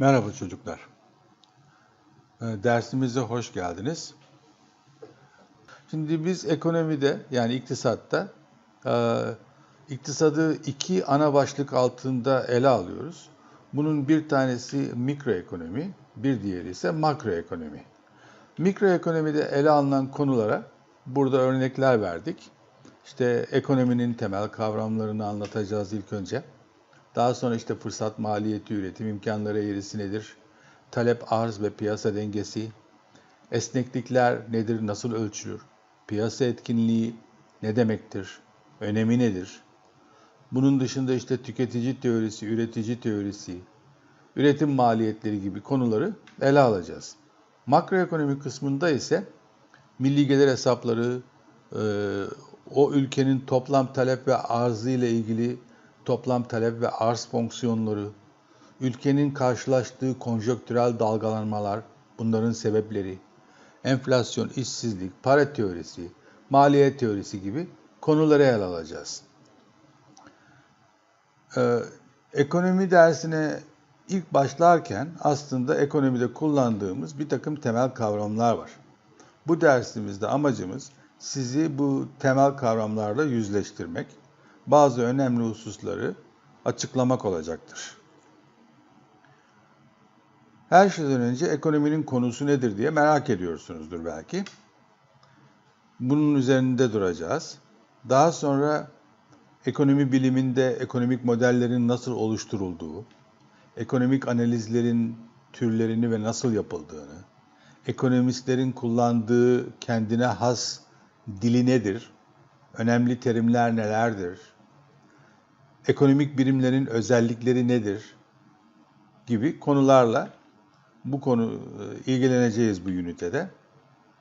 Merhaba çocuklar. Ee, Dersimize hoş geldiniz. Şimdi biz ekonomide yani iktisatta e, iktisadı iki ana başlık altında ele alıyoruz. Bunun bir tanesi mikroekonomi, bir diğeri ise makroekonomi. Mikroekonomide ele alınan konulara burada örnekler verdik. İşte ekonominin temel kavramlarını anlatacağız ilk önce. Daha sonra işte fırsat maliyeti, üretim imkanları eğrisi nedir? Talep, arz ve piyasa dengesi, esneklikler nedir, nasıl ölçülür? Piyasa etkinliği ne demektir? Önemi nedir? Bunun dışında işte tüketici teorisi, üretici teorisi, üretim maliyetleri gibi konuları ele alacağız. Makroekonomi kısmında ise milli gelir hesapları, o ülkenin toplam talep ve arzı ile ilgili toplam talep ve arz fonksiyonları, ülkenin karşılaştığı konjonktürel dalgalanmalar, bunların sebepleri, enflasyon, işsizlik, para teorisi, maliyet teorisi gibi konuları ele alacağız. Ee, ekonomi dersine ilk başlarken aslında ekonomide kullandığımız bir takım temel kavramlar var. Bu dersimizde amacımız sizi bu temel kavramlarla yüzleştirmek, bazı önemli hususları açıklamak olacaktır. Her şeyden önce ekonominin konusu nedir diye merak ediyorsunuzdur belki. Bunun üzerinde duracağız. Daha sonra ekonomi biliminde ekonomik modellerin nasıl oluşturulduğu, ekonomik analizlerin türlerini ve nasıl yapıldığını, ekonomistlerin kullandığı kendine has dili nedir, önemli terimler nelerdir, ekonomik birimlerin özellikleri nedir gibi konularla bu konu e, ilgileneceğiz bu ünitede.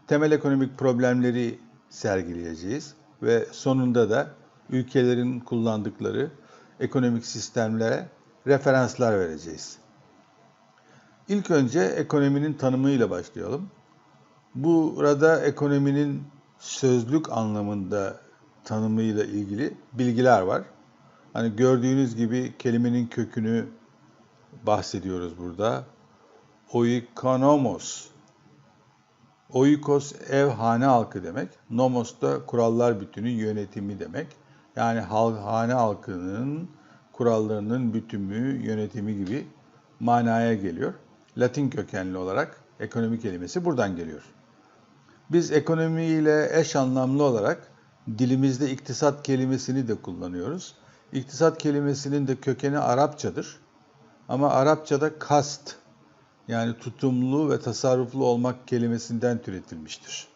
Temel ekonomik problemleri sergileyeceğiz ve sonunda da ülkelerin kullandıkları ekonomik sistemlere referanslar vereceğiz. İlk önce ekonominin tanımıyla başlayalım. Burada ekonominin sözlük anlamında tanımıyla ilgili bilgiler var. Hani gördüğünüz gibi kelimenin kökünü bahsediyoruz burada. Oikonomos. Oikos ev hane halkı demek. Nomos da kurallar bütünü yönetimi demek. Yani hane halkının kurallarının bütünü yönetimi gibi manaya geliyor. Latin kökenli olarak ekonomi kelimesi buradan geliyor. Biz ekonomiyle eş anlamlı olarak dilimizde iktisat kelimesini de kullanıyoruz. İktisat kelimesinin de kökeni Arapçadır. Ama Arapçada kast yani tutumlu ve tasarruflu olmak kelimesinden türetilmiştir.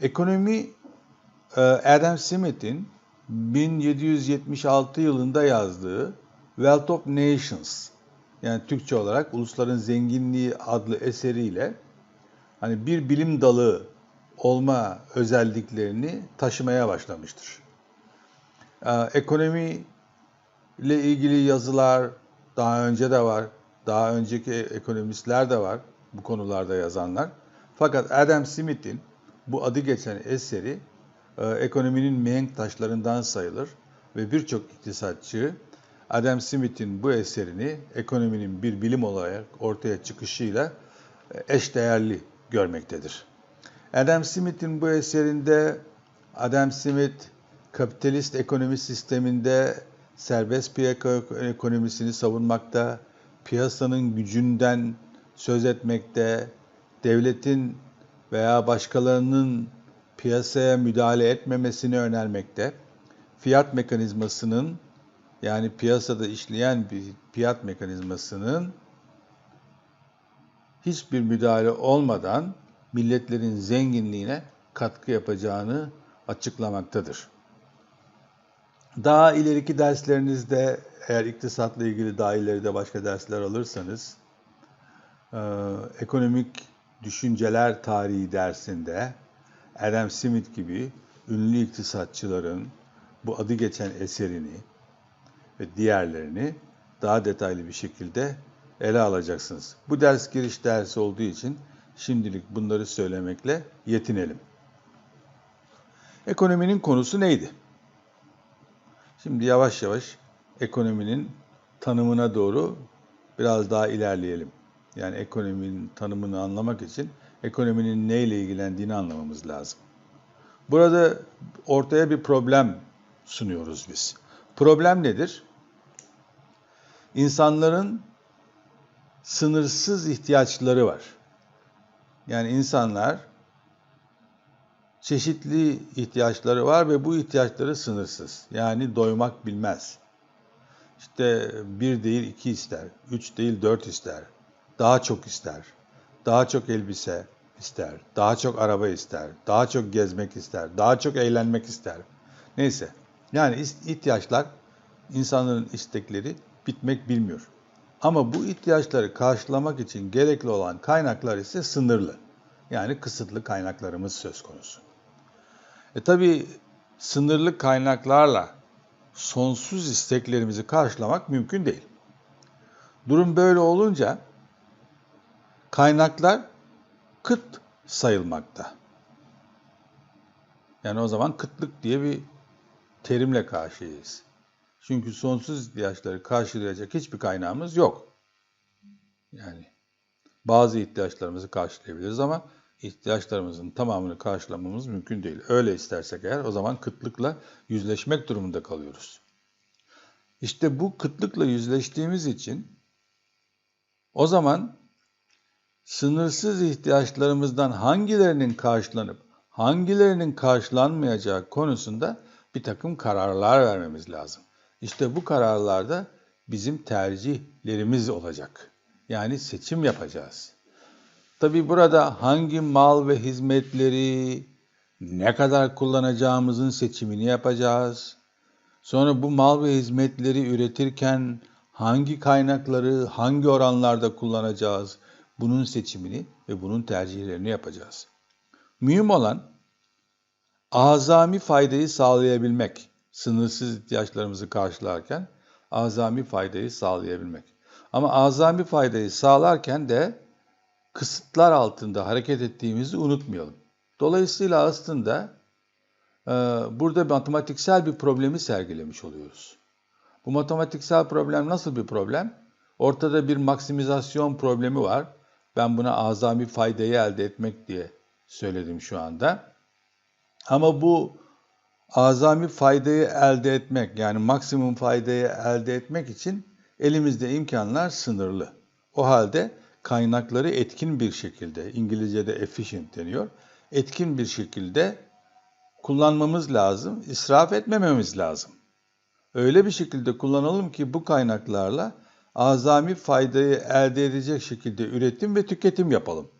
Ekonomi e, Adam Smith'in 1776 yılında yazdığı Wealth of Nations yani Türkçe olarak Ulusların Zenginliği adlı eseriyle hani bir bilim dalı olma özelliklerini taşımaya başlamıştır. Ee, ekonomi ile ilgili yazılar daha önce de var. Daha önceki ekonomistler de var bu konularda yazanlar. Fakat Adam Smith'in bu adı geçen eseri e, ekonominin mihenk taşlarından sayılır ve birçok iktisatçı Adam Smith'in bu eserini ekonominin bir bilim olarak ortaya çıkışıyla e, eşdeğerli görmektedir. Adam Smith'in bu eserinde Adam Smith kapitalist ekonomi sisteminde serbest piyasa ekonomisini savunmakta, piyasanın gücünden söz etmekte, devletin veya başkalarının piyasaya müdahale etmemesini önermekte, fiyat mekanizmasının yani piyasada işleyen bir fiyat mekanizmasının hiçbir müdahale olmadan milletlerin zenginliğine katkı yapacağını açıklamaktadır. Daha ileriki derslerinizde eğer iktisatla ilgili daha ileride başka dersler alırsanız e, ekonomik düşünceler tarihi dersinde Adam Smith gibi ünlü iktisatçıların bu adı geçen eserini ve diğerlerini daha detaylı bir şekilde ele alacaksınız. Bu ders giriş dersi olduğu için şimdilik bunları söylemekle yetinelim. Ekonominin konusu neydi? Şimdi yavaş yavaş ekonominin tanımına doğru biraz daha ilerleyelim. Yani ekonominin tanımını anlamak için ekonominin neyle ilgilendiğini anlamamız lazım. Burada ortaya bir problem sunuyoruz biz. Problem nedir? İnsanların sınırsız ihtiyaçları var. Yani insanlar çeşitli ihtiyaçları var ve bu ihtiyaçları sınırsız. Yani doymak bilmez. İşte bir değil iki ister, üç değil dört ister, daha çok ister, daha çok elbise ister, daha çok araba ister, daha çok gezmek ister, daha çok eğlenmek ister. Neyse, yani ihtiyaçlar, insanların istekleri bitmek bilmiyor. Ama bu ihtiyaçları karşılamak için gerekli olan kaynaklar ise sınırlı. Yani kısıtlı kaynaklarımız söz konusu. E tabi sınırlı kaynaklarla sonsuz isteklerimizi karşılamak mümkün değil. Durum böyle olunca kaynaklar kıt sayılmakta. Yani o zaman kıtlık diye bir terimle karşıyayız. Çünkü sonsuz ihtiyaçları karşılayacak hiçbir kaynağımız yok. Yani bazı ihtiyaçlarımızı karşılayabiliriz ama ihtiyaçlarımızın tamamını karşılamamız mümkün değil. Öyle istersek eğer o zaman kıtlıkla yüzleşmek durumunda kalıyoruz. İşte bu kıtlıkla yüzleştiğimiz için o zaman sınırsız ihtiyaçlarımızdan hangilerinin karşılanıp hangilerinin karşılanmayacağı konusunda bir takım kararlar vermemiz lazım. İşte bu kararlarda bizim tercihlerimiz olacak. Yani seçim yapacağız. Tabi burada hangi mal ve hizmetleri ne kadar kullanacağımızın seçimini yapacağız. Sonra bu mal ve hizmetleri üretirken hangi kaynakları hangi oranlarda kullanacağız? Bunun seçimini ve bunun tercihlerini yapacağız. Mühim olan azami faydayı sağlayabilmek, sınırsız ihtiyaçlarımızı karşılarken azami faydayı sağlayabilmek. Ama azami faydayı sağlarken de kısıtlar altında hareket ettiğimizi unutmayalım. Dolayısıyla aslında e, burada matematiksel bir problemi sergilemiş oluyoruz. Bu matematiksel problem nasıl bir problem? Ortada bir maksimizasyon problemi var. Ben buna azami faydayı elde etmek diye söyledim şu anda. Ama bu azami faydayı elde etmek yani maksimum faydayı elde etmek için elimizde imkanlar sınırlı. O halde kaynakları etkin bir şekilde, İngilizce'de efficient deniyor, etkin bir şekilde kullanmamız lazım, israf etmememiz lazım. Öyle bir şekilde kullanalım ki bu kaynaklarla azami faydayı elde edecek şekilde üretim ve tüketim yapalım.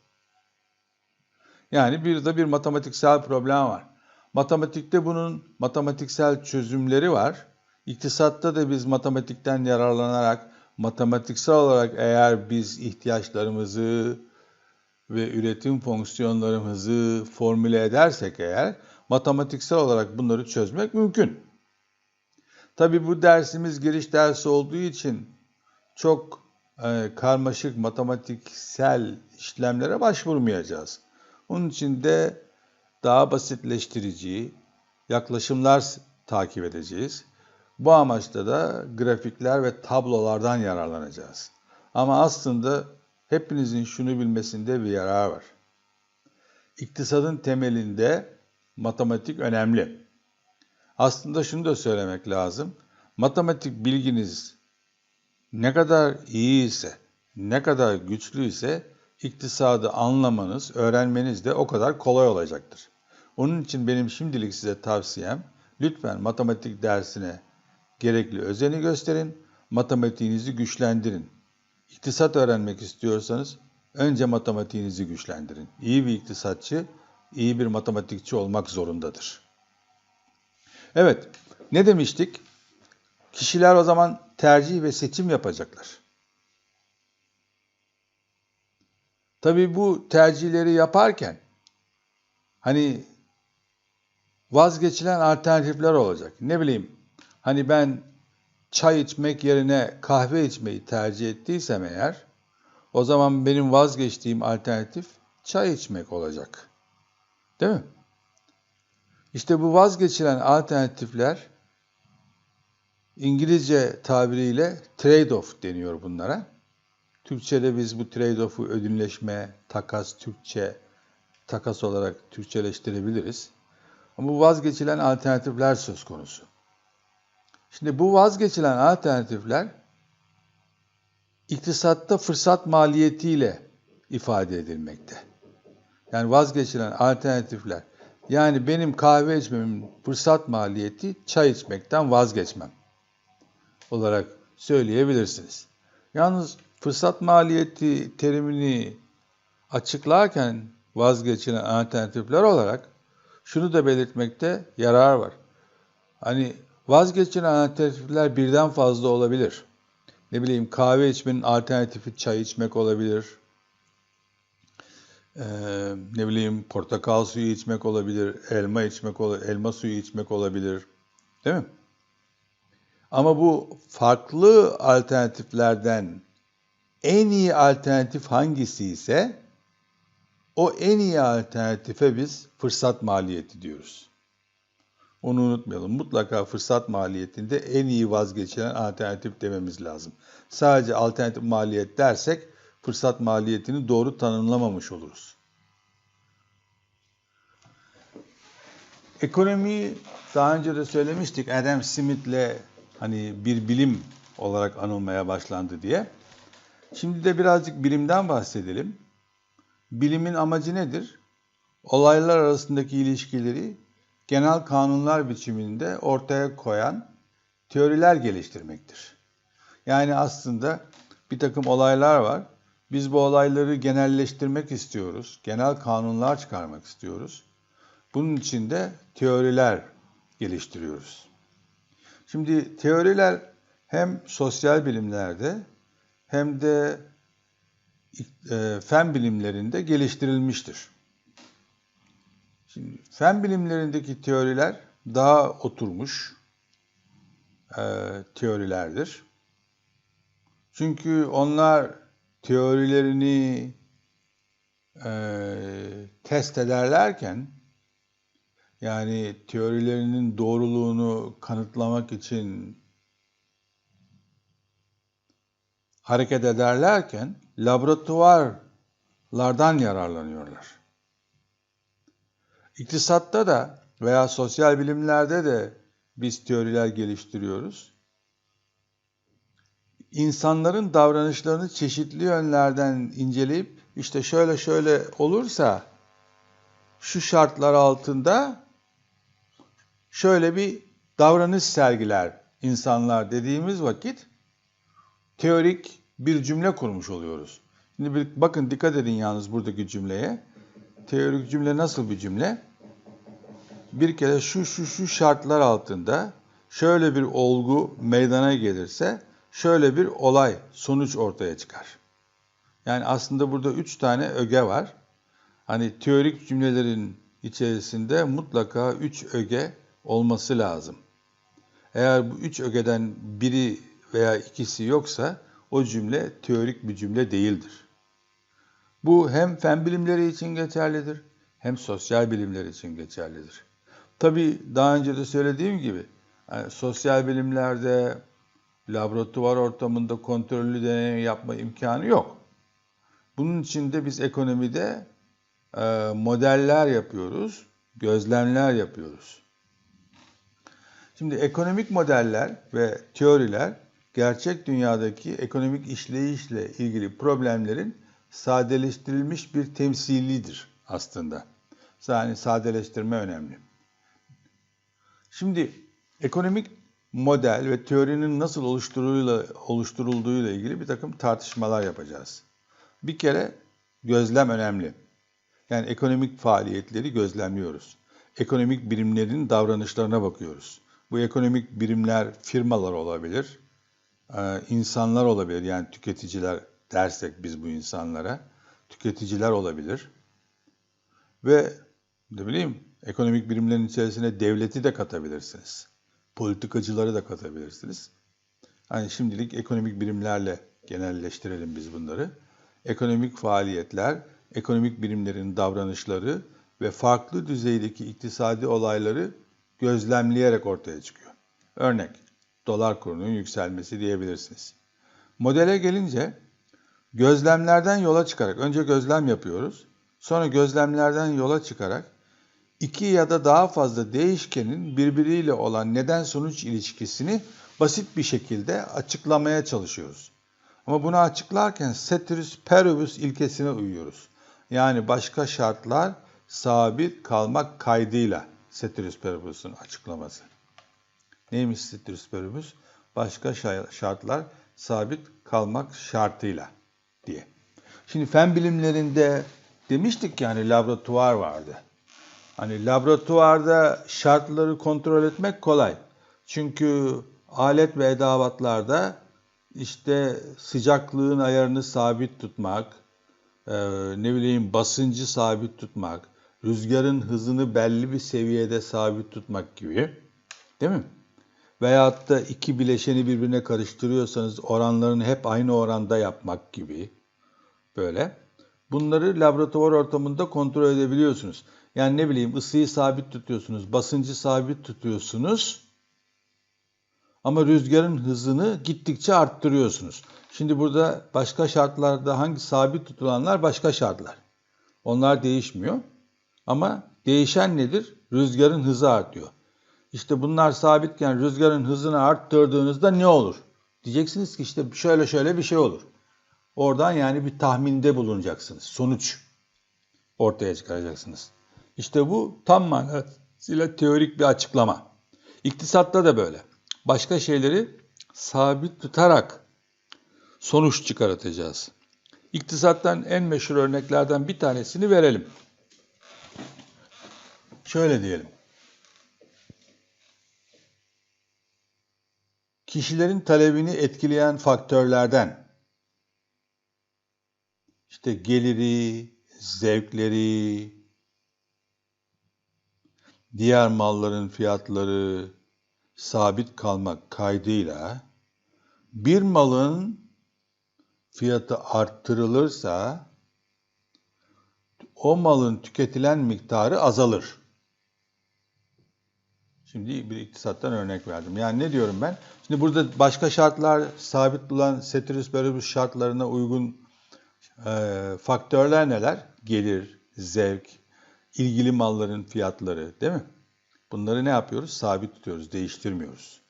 Yani bir de bir matematiksel problem var. Matematikte bunun matematiksel çözümleri var. İktisatta da biz matematikten yararlanarak matematiksel olarak eğer biz ihtiyaçlarımızı ve üretim fonksiyonlarımızı formüle edersek eğer matematiksel olarak bunları çözmek mümkün. Tabi bu dersimiz giriş dersi olduğu için çok e, karmaşık matematiksel işlemlere başvurmayacağız. Onun için de daha basitleştirici yaklaşımlar takip edeceğiz. Bu amaçla da grafikler ve tablolardan yararlanacağız. Ama aslında hepinizin şunu bilmesinde bir yarar var. İktisadın temelinde matematik önemli. Aslında şunu da söylemek lazım. Matematik bilginiz ne kadar iyi ise, ne kadar güçlü ise iktisadı anlamanız, öğrenmeniz de o kadar kolay olacaktır. Onun için benim şimdilik size tavsiyem lütfen matematik dersine gerekli özeni gösterin, matematiğinizi güçlendirin. İktisat öğrenmek istiyorsanız önce matematiğinizi güçlendirin. İyi bir iktisatçı, iyi bir matematikçi olmak zorundadır. Evet, ne demiştik? Kişiler o zaman tercih ve seçim yapacaklar. Tabii bu tercihleri yaparken hani vazgeçilen alternatifler olacak. Ne bileyim Hani ben çay içmek yerine kahve içmeyi tercih ettiysem eğer, o zaman benim vazgeçtiğim alternatif çay içmek olacak. Değil mi? İşte bu vazgeçilen alternatifler İngilizce tabiriyle trade-off deniyor bunlara. Türkçe'de biz bu trade-off'u ödünleşme, takas, Türkçe, takas olarak Türkçeleştirebiliriz. Ama bu vazgeçilen alternatifler söz konusu. Şimdi bu vazgeçilen alternatifler iktisatta fırsat maliyetiyle ifade edilmekte. Yani vazgeçilen alternatifler. Yani benim kahve içmemin fırsat maliyeti çay içmekten vazgeçmem olarak söyleyebilirsiniz. Yalnız fırsat maliyeti terimini açıklarken vazgeçilen alternatifler olarak şunu da belirtmekte yarar var. Hani vazgeçilen alternatifler birden fazla olabilir. Ne bileyim kahve içmenin alternatifi çay içmek olabilir. Ee, ne bileyim portakal suyu içmek olabilir, elma içmek olabilir, elma suyu içmek olabilir. Değil mi? Ama bu farklı alternatiflerden en iyi alternatif hangisi ise o en iyi alternatife biz fırsat maliyeti diyoruz. Onu unutmayalım. Mutlaka fırsat maliyetinde en iyi vazgeçilen alternatif dememiz lazım. Sadece alternatif maliyet dersek fırsat maliyetini doğru tanımlamamış oluruz. Ekonomiyi daha önce de söylemiştik. Adam Smith'le hani bir bilim olarak anılmaya başlandı diye. Şimdi de birazcık bilimden bahsedelim. Bilimin amacı nedir? Olaylar arasındaki ilişkileri genel kanunlar biçiminde ortaya koyan teoriler geliştirmektir. Yani aslında bir takım olaylar var. Biz bu olayları genelleştirmek istiyoruz. Genel kanunlar çıkarmak istiyoruz. Bunun için de teoriler geliştiriyoruz. Şimdi teoriler hem sosyal bilimlerde hem de e, fen bilimlerinde geliştirilmiştir. Şimdi fen bilimlerindeki teoriler daha oturmuş e, teorilerdir. Çünkü onlar teorilerini e, test ederlerken yani teorilerinin doğruluğunu kanıtlamak için hareket ederlerken laboratuvarlardan yararlanıyorlar. İktisatta da veya sosyal bilimlerde de biz teoriler geliştiriyoruz. İnsanların davranışlarını çeşitli yönlerden inceleyip işte şöyle şöyle olursa şu şartlar altında şöyle bir davranış sergiler insanlar dediğimiz vakit teorik bir cümle kurmuş oluyoruz. Şimdi bir, bakın dikkat edin yalnız buradaki cümleye. Teorik cümle nasıl bir cümle? Bir kere şu şu şu şartlar altında şöyle bir olgu meydana gelirse şöyle bir olay, sonuç ortaya çıkar. Yani aslında burada üç tane öge var. Hani teorik cümlelerin içerisinde mutlaka üç öge olması lazım. Eğer bu üç ögeden biri veya ikisi yoksa o cümle teorik bir cümle değildir. Bu hem fen bilimleri için geçerlidir hem sosyal bilimler için geçerlidir. Tabii daha önce de söylediğim gibi yani sosyal bilimlerde laboratuvar ortamında kontrollü deney yapma imkanı yok. Bunun için de biz ekonomide e, modeller yapıyoruz, gözlemler yapıyoruz. Şimdi ekonomik modeller ve teoriler gerçek dünyadaki ekonomik işleyişle ilgili problemlerin sadeleştirilmiş bir temsilidir aslında. Yani sadeleştirme önemli. Şimdi ekonomik model ve teorinin nasıl oluşturulduğuyla ilgili bir takım tartışmalar yapacağız. Bir kere gözlem önemli. Yani ekonomik faaliyetleri gözlemliyoruz. Ekonomik birimlerin davranışlarına bakıyoruz. Bu ekonomik birimler firmalar olabilir, insanlar olabilir. Yani tüketiciler dersek biz bu insanlara, tüketiciler olabilir. Ve ne bileyim ekonomik birimlerin içerisine devleti de katabilirsiniz. Politikacıları da katabilirsiniz. Hani şimdilik ekonomik birimlerle genelleştirelim biz bunları. Ekonomik faaliyetler, ekonomik birimlerin davranışları ve farklı düzeydeki iktisadi olayları gözlemleyerek ortaya çıkıyor. Örnek, dolar kurunun yükselmesi diyebilirsiniz. Modele gelince gözlemlerden yola çıkarak önce gözlem yapıyoruz. Sonra gözlemlerden yola çıkarak iki ya da daha fazla değişkenin birbiriyle olan neden sonuç ilişkisini basit bir şekilde açıklamaya çalışıyoruz. Ama bunu açıklarken ceteris paribus ilkesine uyuyoruz. Yani başka şartlar sabit kalmak kaydıyla ceteris paribus'un açıklaması. Neymiş ceteris paribus? Başka şartlar sabit kalmak şartıyla diye. Şimdi fen bilimlerinde demiştik yani laboratuvar vardı. Hani laboratuvarda şartları kontrol etmek kolay. Çünkü alet ve edavatlarda işte sıcaklığın ayarını sabit tutmak, e, ne bileyim basıncı sabit tutmak, rüzgarın hızını belli bir seviyede sabit tutmak gibi. Değil mi? Veyahut da iki bileşeni birbirine karıştırıyorsanız oranlarını hep aynı oranda yapmak gibi. Böyle. Bunları laboratuvar ortamında kontrol edebiliyorsunuz. Yani ne bileyim ısıyı sabit tutuyorsunuz, basıncı sabit tutuyorsunuz. Ama rüzgarın hızını gittikçe arttırıyorsunuz. Şimdi burada başka şartlarda hangi sabit tutulanlar başka şartlar. Onlar değişmiyor. Ama değişen nedir? Rüzgarın hızı artıyor. İşte bunlar sabitken rüzgarın hızını arttırdığınızda ne olur? Diyeceksiniz ki işte şöyle şöyle bir şey olur. Oradan yani bir tahminde bulunacaksınız. Sonuç ortaya çıkaracaksınız. İşte bu tam manasıyla teorik bir açıklama. İktisatta da böyle. Başka şeyleri sabit tutarak sonuç çıkartacağız. İktisattan en meşhur örneklerden bir tanesini verelim. Şöyle diyelim. Kişilerin talebini etkileyen faktörlerden işte geliri, zevkleri, diğer malların fiyatları sabit kalmak kaydıyla bir malın fiyatı arttırılırsa o malın tüketilen miktarı azalır. Şimdi bir iktisattan örnek verdim. Yani ne diyorum ben? Şimdi burada başka şartlar sabit bulan ceteris paribus şartlarına uygun e, faktörler neler? Gelir, zevk, ilgili malların fiyatları değil mi? Bunları ne yapıyoruz? Sabit tutuyoruz, değiştirmiyoruz.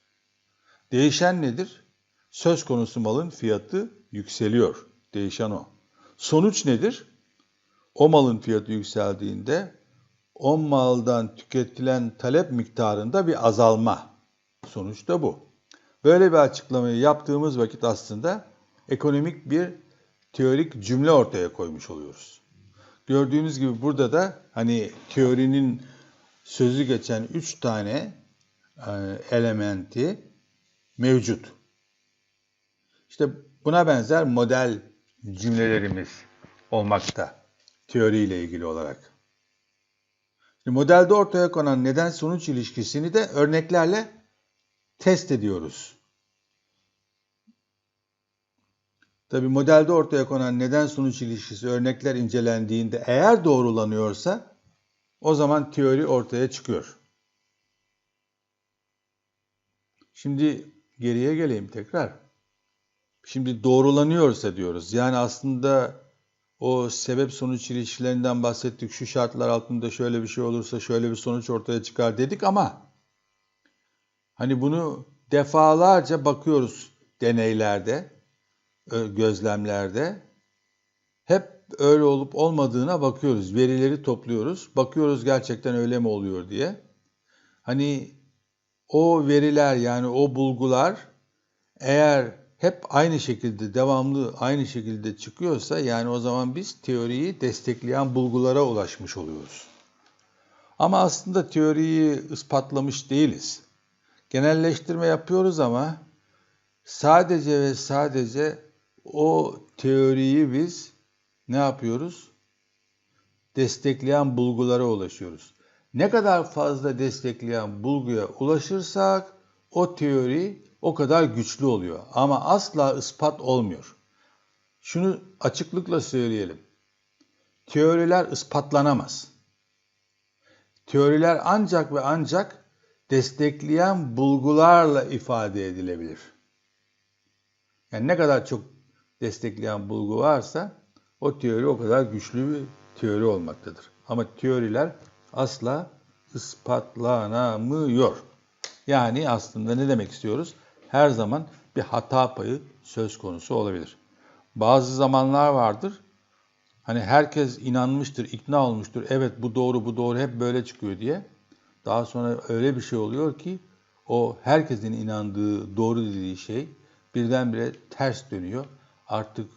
Değişen nedir? Söz konusu malın fiyatı yükseliyor. Değişen o. Sonuç nedir? O malın fiyatı yükseldiğinde o maldan tüketilen talep miktarında bir azalma. Sonuç da bu. Böyle bir açıklamayı yaptığımız vakit aslında ekonomik bir teorik cümle ortaya koymuş oluyoruz. Gördüğünüz gibi burada da hani teorinin sözü geçen üç tane e, elementi mevcut. İşte buna benzer model cümlelerimiz olmakta teoriyle ilgili olarak. Modelde ortaya konan neden sonuç ilişkisini de örneklerle test ediyoruz. Tabi modelde ortaya konan neden sonuç ilişkisi örnekler incelendiğinde eğer doğrulanıyorsa o zaman teori ortaya çıkıyor. Şimdi geriye geleyim tekrar. Şimdi doğrulanıyorsa diyoruz. Yani aslında o sebep sonuç ilişkilerinden bahsettik. Şu şartlar altında şöyle bir şey olursa şöyle bir sonuç ortaya çıkar dedik ama hani bunu defalarca bakıyoruz deneylerde, gözlemlerde. Hep öyle olup olmadığına bakıyoruz. Verileri topluyoruz. Bakıyoruz gerçekten öyle mi oluyor diye. Hani o veriler yani o bulgular eğer hep aynı şekilde devamlı aynı şekilde çıkıyorsa yani o zaman biz teoriyi destekleyen bulgulara ulaşmış oluyoruz. Ama aslında teoriyi ispatlamış değiliz. Genelleştirme yapıyoruz ama sadece ve sadece o teoriyi biz ne yapıyoruz? Destekleyen bulgulara ulaşıyoruz. Ne kadar fazla destekleyen bulguya ulaşırsak o teori o kadar güçlü oluyor. Ama asla ispat olmuyor. Şunu açıklıkla söyleyelim. Teoriler ispatlanamaz. Teoriler ancak ve ancak destekleyen bulgularla ifade edilebilir. Yani ne kadar çok destekleyen bulgu varsa o teori o kadar güçlü bir teori olmaktadır. Ama teoriler asla ispatlanamıyor. Yani aslında ne demek istiyoruz? Her zaman bir hata payı söz konusu olabilir. Bazı zamanlar vardır. Hani herkes inanmıştır, ikna olmuştur. Evet bu doğru, bu doğru hep böyle çıkıyor diye. Daha sonra öyle bir şey oluyor ki o herkesin inandığı, doğru dediği şey birdenbire ters dönüyor. Artık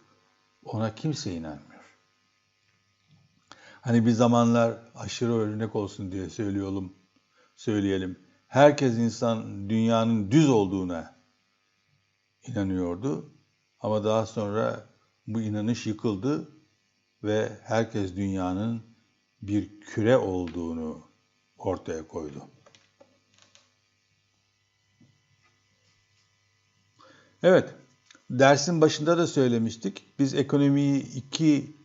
ona kimse inanmıyor. Hani bir zamanlar aşırı örnek olsun diye söylüyorum, söyleyelim. Herkes insan dünyanın düz olduğuna inanıyordu. Ama daha sonra bu inanış yıkıldı ve herkes dünyanın bir küre olduğunu ortaya koydu. Evet, dersin başında da söylemiştik. Biz ekonomiyi iki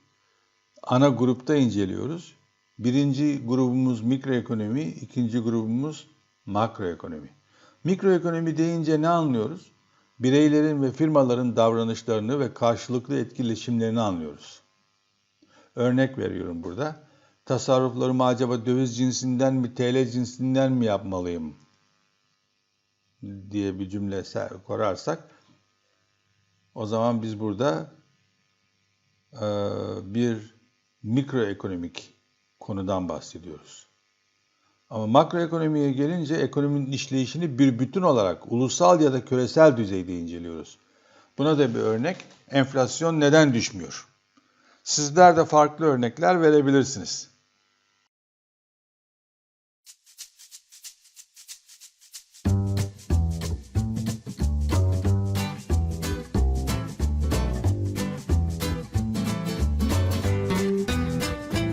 ana grupta inceliyoruz. Birinci grubumuz mikroekonomi, ikinci grubumuz makroekonomi. Mikroekonomi deyince ne anlıyoruz? Bireylerin ve firmaların davranışlarını ve karşılıklı etkileşimlerini anlıyoruz. Örnek veriyorum burada. Tasarruflarımı acaba döviz cinsinden mi, TL cinsinden mi yapmalıyım? diye bir cümle kurarsak o zaman biz burada bir mikroekonomik konudan bahsediyoruz. Ama makroekonomiye gelince ekonominin işleyişini bir bütün olarak ulusal ya da küresel düzeyde inceliyoruz. Buna da bir örnek, enflasyon neden düşmüyor? Sizler de farklı örnekler verebilirsiniz.